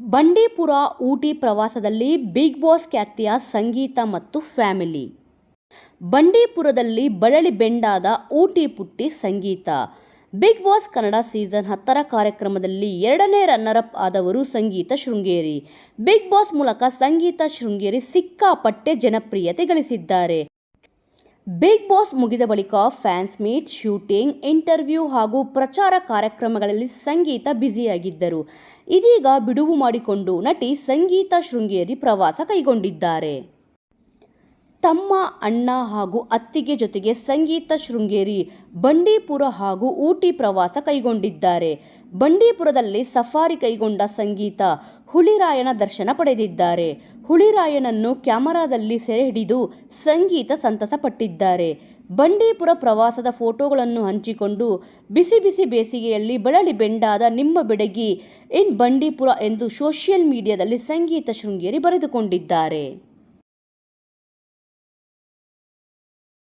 ಬಂಡೀಪುರ ಊಟಿ ಪ್ರವಾಸದಲ್ಲಿ big boss ಖ್ಯಾತಿಯ ಸಂಗೀತ ಮತ್ತು ಫ್ಯಾಮಿಲಿ. ಬಂಡೀಪುರದಲ್ಲಿ ಬಳಲಿ ಬೆಂಡಾದ ಊಟಿ ಪುಟ್ಟಿ Sangeetha. Big Boss Kannada season ಹತ್ತರ ಕಾರ್ಯಕ್ರಮದಲ್ಲಿ ಎರಡನೇ ರನ್ನರ್ ಅಪ್ ಆದವರು ಸಂಗೀತ ಶೃಂಗೇರಿ. ಬಿಗ್ ಬಾಸ್ ಮೂಲಕ ಸಂಗೀತ ಶೃಂಗೇರಿ ಸಿಕ್ಕಾಪಟ್ಟೆ ಜನಪ್ರಿಯತೆ ಗಳಿಸಿದ್ದಾರೆ. ಬಿಗ್ ಬಾಸ್ ಮುಗಿದ ಬಳಿಕ ಫ್ಯಾನ್ಸ್ ಮೀಟ್, ಶೂಟಿಂಗ್, ಇಂಟರ್ವ್ಯೂ ಹಾಗೂ ಪ್ರಚಾರ ಕಾರ್ಯಕ್ರಮಗಳಲ್ಲಿ ಸಂಗೀತ ಬ್ಯುಸಿಯಾಗಿದ್ದರು. ಇದೀಗ ಬಿಡುವು ಮಾಡಿಕೊಂಡು ನಟಿ ಸಂಗೀತ ಶೃಂಗೇರಿ ಪ್ರವಾಸ ಕೈಗೊಂಡಿದ್ದಾರೆ. ತಮ್ಮ ಅಣ್ಣ ಹಾಗೂ ಅತ್ತಿಗೆ ಜೊತೆಗೆ ಸಂಗೀತ ಶೃಂಗೇರಿ, ಬಂಡೀಪುರ ಹಾಗೂ ಊಟಿ ಪ್ರವಾಸ ಕೈಗೊಂಡಿದ್ದಾರೆ. ಬಂಡೀಪುರದಲ್ಲಿ ಸಫಾರಿ ಕೈಗೊಂಡ ಸಂಗೀತ ಹುಲಿರಾಯನ ದರ್ಶನ ಪಡೆದಿದ್ದಾರೆ. ಹುಲಿರಾಯನನ್ನು ಕ್ಯಾಮರಾದಲ್ಲಿ ಸೆರೆ ಹಿಡಿದು ಸಂಗೀತ ಸಂತಸಪಟ್ಟಿದ್ದಾರೆ. ಬಂಡೀಪುರ ಪ್ರವಾಸದ ಫೋಟೋಗಳನ್ನು ಹಂಚಿಕೊಂಡು ಬಿಸಿ ಬಿಸಿ ಬೇಸಿಗೆಯಲ್ಲಿ ಬಳಲಿ ಬೆಂಡಾದ ನಿಮ್ಮ ಬೆಡಗಿ ಇನ್ ಬಂಡೀಪುರ ಎಂದು ಸೋಷಿಯಲ್ ಮೀಡಿಯಾದಲ್ಲಿ ಸಂಗೀತ ಶೃಂಗೇರಿ ಬರೆದುಕೊಂಡಿದ್ದಾರೆ.